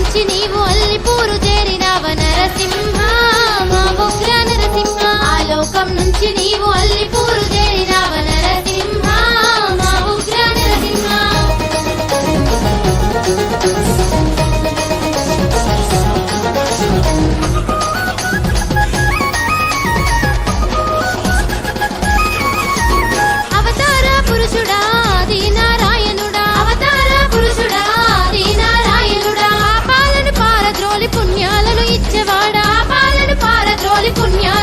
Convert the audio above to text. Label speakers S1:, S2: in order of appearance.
S1: నుంచి నీవు అల్లిపూరు చేరినావ నరసింహ మా ఉగ్ర నరసింహ. ఆ లోకం నుంచి నీవు పిచ్చవాడా పాలను పాల ద్రోలి పుణ్యా